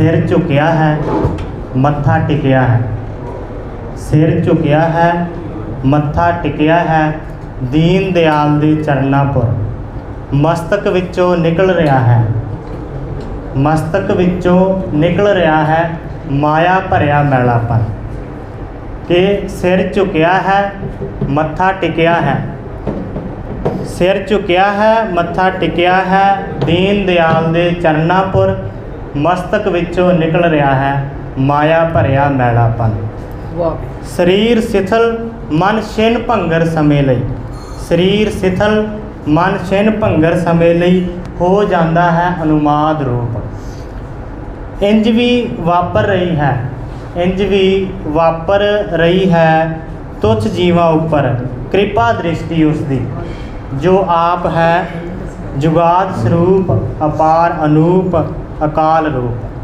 ਸਿਰ ਝੁਕਿਆ ਹੈ, ਮੱਥਾ ਟਿਕਿਆ ਹੈ। ਸਿਰ ਝੁਕਿਆ ਹੈ, ਮੱਥਾ ਟਿਕਿਆ ਹੈ ਦੀਨ ਦਿਆਲ ਦੇ ਚਰਨਾਂ ਪਰ। ਮਸਤਕ ਵਿੱਚੋਂ ਨਿਕਲ ਰਿਹਾ ਹੈ। ਮਸਤਕ ਵਿੱਚੋਂ ਨਿਕਲ ਰਿਹਾ ਹੈ ਮਾਇਆ ਭਰਿਆ ਮੈਲਾਪਨ। ਕਿ ਸਿਰ ਝੁਕਿਆ ਹੈ, ਮੱਥਾ ਟਿਕਿਆ ਹੈ। ਸਿਰ ਝੁਕਿਆ ਹੈ, ਮੱਥਾ ਟਿਕਿਆ ਹੈ ਦੀਨ ਦਿਆਲ ਦੇ ਚਰਨਾਂਪੁਰ ਮਸਤਕ ਵਿੱਚੋਂ ਨਿਕਲ ਰਿਹਾ ਹੈ ਮਾਇਆ ਭਰਿਆ ਮੈਲਾਪਨ। ਵਾਹ। ਸਰੀਰ ਸਿਥਲ ਮਨ ਛਿਨ ਭੰਗਰ ਸਮੇਂ ਲਈ। ਸਰੀਰ ਸਿਥਲ ਮਨ ਛਿਨ ਭੰਗਰ ਸਮੇਂ ਲਈ ਹੋ ਜਾਂਦਾ ਹੈ ਅਨੁਮਾਦ ਰੂਪ। ਇੰਜ ਵੀ ਵਾਪਰ ਰਹੀ ਹੈ ਇੰਜ ਵੀ ਵਾਪਰ ਰਹੀ ਹੈ ਤੁਛ ਜੀਵਾਂ ਉੱਪਰ। ਕਿਰਪਾ ਦ੍ਰਿਸ਼ਟੀ ਉਸ ਦੀ ਜੋ ਆਪ ਹੈ ਜੁਗਾਦ ਸਰੂਪ ਅਪਾਰ ਅਨੂਪ ਅਕਾਲ ਰੂਪ।